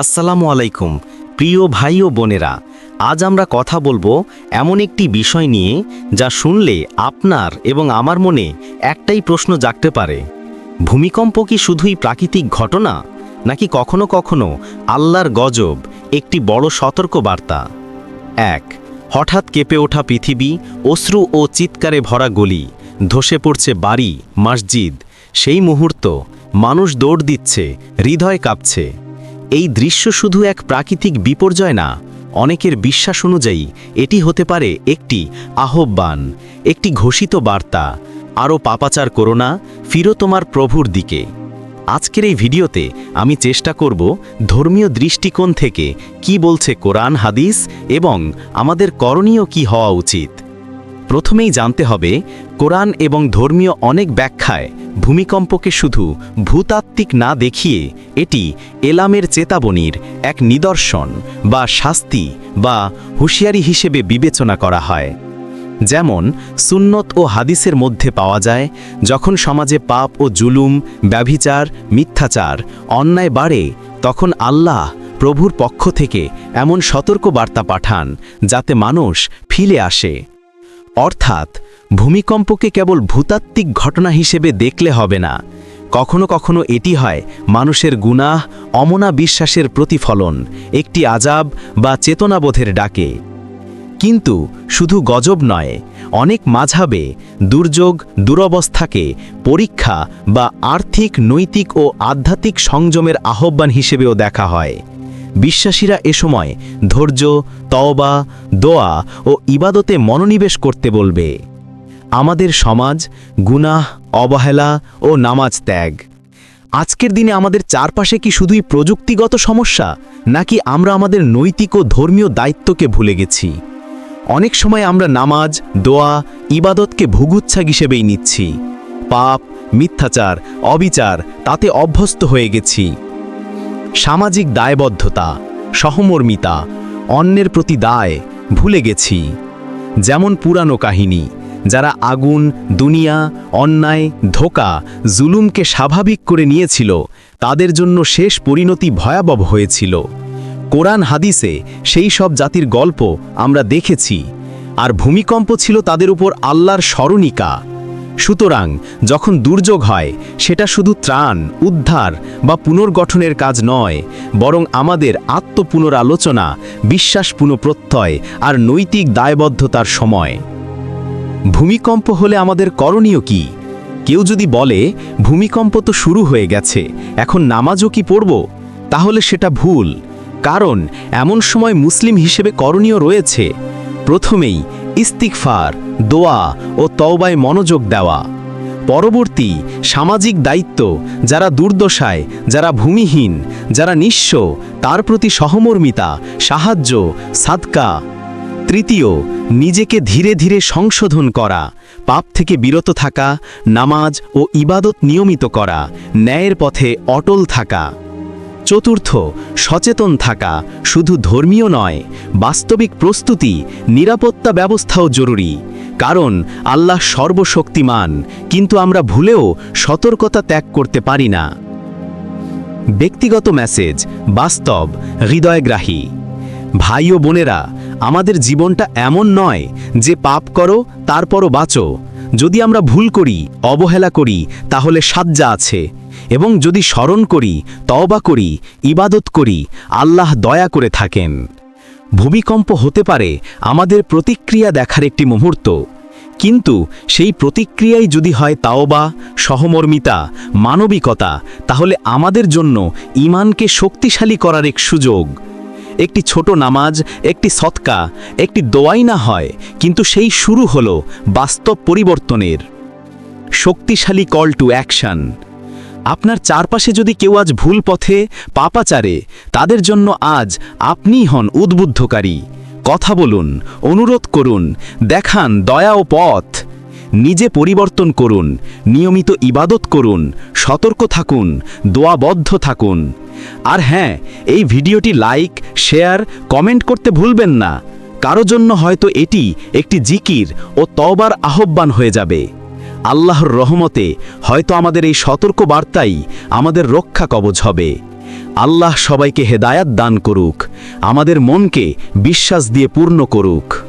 আসসালামু আলাইকুম, প্রিয় ভাই ও বোনেরা। আজ আমরা কথা বলব এমন একটি বিষয় নিয়ে যা শুনলে আপনার এবং আমার মনে একটাই প্রশ্ন জাগতে পারে। ভূমিকম্প কি শুধুই প্রাকৃতিক ঘটনা, নাকি কখনো কখনো আল্লাহর গজব একটি বড় সতর্ক বার্তা এক, হঠাৎ কেঁপে ওঠা পৃথিবী, অশ্রু ও চিৎকারে ভরা গলি, ধসে পড়ছে বাড়ি, মসজিদ, সেই মুহূর্ত মানুষ দৌড় দিচ্ছে, হৃদয় কাঁপছে। এই দৃশ্য শুধু এক প্রাকৃতিক বিপর্যয় না, অনেকের বিশ্বাস অনুযায়ী এটি হতে পারে একটি আহ্বান, একটি ঘোষিত বার্তা, আরও পাপাচার করো না, ফিরো তোমার প্রভুর দিকে। আজকের এই ভিডিওতে আমি চেষ্টা করব ধর্মীয় দৃষ্টিকোণ থেকে কি বলছে কোরআন, হাদিস এবং আমাদের করণীয় কি হওয়া উচিত। প্রথমেই জানতে হবে, কোরআন এবং ধর্মীয় অনেক ব্যাখ্যায় ভূমিকম্পকে শুধু ভূতাত্ত্বিক না দেখিয়ে এটি এলামের চেতাবনীর এক নিদর্শন বা শাস্তি বা হুঁশিয়ারি হিসেবে বিবেচনা করা হয়। যেমন, সুন্নত ও হাদিসের মধ্যে পাওয়া যায়, যখন সমাজে পাপ ও জুলুম, ব্যভিচার, মিথ্যাচার, অন্যায় বাড়ে, তখন আল্লাহ প্রভুর পক্ষ থেকে এমন সতর্ক বার্তা পাঠান যাতে মানুষ ফিলে আসে। অর্থাৎ ভূমিকম্পকে কেবল ভূতাত্ত্বিক ঘটনা হিসেবে দেখলে হবে না। কখনো কখনো এটি হয় মানুষের গুনাহ, অমনা বিশ্বাসের প্রতিফলন, একটি আজাব বা চেতনাবোধের ডাকে। কিন্তু শুধু গজব নয়, অনেক মাঝাবে দুর্যোগ, দুরবস্থাকে পরীক্ষা বা আর্থিক, নৈতিক ও আধ্যাত্মিক সংযমের আহ্বান হিসেবেও দেখা হয়। বিশ্বাসীরা এ সময় ধৈর্য, তওবা, দোয়া ও ইবাদতে মনোনিবেশ করতে বলবে। আমাদের সমাজ গুনাহ, অবহেলা ও নামাজ ত্যাগ। আজকের দিনে আমাদের চারপাশে কি শুধুই প্রযুক্তিগত সমস্যা, নাকি আমরা আমাদের নৈতিক ও ধর্মীয় দায়িত্বকে ভুলে গেছি? অনেক সময় আমরা নামাজ, দোয়া, ইবাদতকে ভুগুচ্ছা হিসেবেই নিচ্ছি। পাপ, মিথ্যাচার, অবিচার, তাতে অভ্যস্ত হয়ে গেছি। সামাজিক দায়বদ্ধতা, সহমর্মিতা, অন্যের প্রতি দায় ভুলে গেছি। যেমন পুরানো কাহিনী, যারা আগুন, দুনিয়া, অন্যায়, ধোকা, জুলুমকে স্বাভাবিক করে নিয়েছিল, তাদের জন্য শেষ পরিণতি ভয়াবহ হয়েছিল। কোরআন হাদিসে সেই সব জাতির গল্প আমরা দেখেছি, আর ভূমিকম্প ছিল তাদের উপর আল্লাহর স্মরণিকা। সুতরাং যখন দুর্যোগ হয়, সেটা শুধু ত্রাণ, উদ্ধার বা পুনর্গঠনের কাজ নয়, বরং আমাদের আত্মপুনরালোচনা বিশ্বাস পুনঃপ্রত্যয় আর নৈতিক দায়বদ্ধতার সময়। ভূমিকম্প হলে আমাদের করণীয় কি? কেউ যদি বলে, ভূমিকম্প তো শুরু হয়ে গেছে, এখন নামাজও কি পড়ব? তাহলে সেটা ভুল, কারণ এমন সময় মুসলিম হিসেবে করণীয় রয়েছে। প্রথমেই ইস্তিকফার দোয়া ও তওবায় মনোযোগ দেওয়া। পরবর্তী সামাজিক দায়িত্ব যারা দুর্দশায়, যারা ভূমিহীন, যারা নিঃস্ব, তার প্রতি সহমর্মিতা, সাহায্য, সাদকা। তৃতীয়, নিজেকে ধীরে ধীরে সংশোধন করা, পাপ থেকে বিরত থাকা, নামাজ ও ইবাদত নিয়মিত করা, ন্যায়ের পথে অটল থাকা। চতুর্থ, সচেতন থাকা, শুধু ধর্মীয় নয়, বাস্তবিক প্রস্তুতি, নিরাপত্তা ব্যবস্থাও জরুরি। কারণ আল্লাহ সর্বশক্তিমান, কিন্তু আমরা ভুলেও সতর্কতা ত্যাগ করতে পারি না। ব্যক্তিগত মেসেজ, বাস্তব, হৃদয়গ্রাহী। ভাই ও বোনেরা, আমাদের জীবনটা এমন নয় যে পাপ করো, তারপরও বাঁচো। যদি আমরা ভুল করি, অবহেলা করি, তাহলে সাজ্জা আছে। এবং যদি স্মরণ করি, তওবা করি, ইবাদত করি, আল্লাহ দয়া করে থাকেন। ভূমিকম্প হতে পারে আমাদের প্রতিক্রিয়া দেখার একটি মুহূর্ত। কিন্তু সেই প্রতিক্রিয়াই যদি হয় তাওবা, সহমর্মিতা, মানবিকতা, তাহলে আমাদের জন্য ইমানকে শক্তিশালী করার এক সুযোগ। একটি ছোট নামাজ, একটি সৎকা, একটি দোয়াই না হয়, কিন্তু সেই শুরু হলো বাস্তব পরিবর্তনের। শক্তিশালী কল টু অ্যাকশন আপনার চারপাশে যদি কেউ আজ ভুল পথে পাপাচারে তাদের জন্য আজ আপনিই হন উদ্বুদ্ধকারী। কথা বলুন, অনুরোধ করুন, দেখান দয়া ও পথ। নিজে পরিবর্তন করুন, নিয়মিত ইবাদত করুন, সতর্ক থাকুন, দোয়াবদ্ধ থাকুন। আর হ্যাঁ এই ভিডিওটি লাইক, শেয়ার, কমেন্ট করতে ভুলবেন না। কারও জন্য হয়তো এটি একটি জিকির ও তবার আহ্বান হয়ে যাবে। আল্লাহর রহমতে হয়তো আমাদের এই সতর্ক বার্তাই আমাদের রক্ষা কবচ হবে। আল্লাহ সবাইকে হেদায়াত দান করুক, আমাদের মনকে বিশ্বাস দিয়ে পূর্ণ করুক।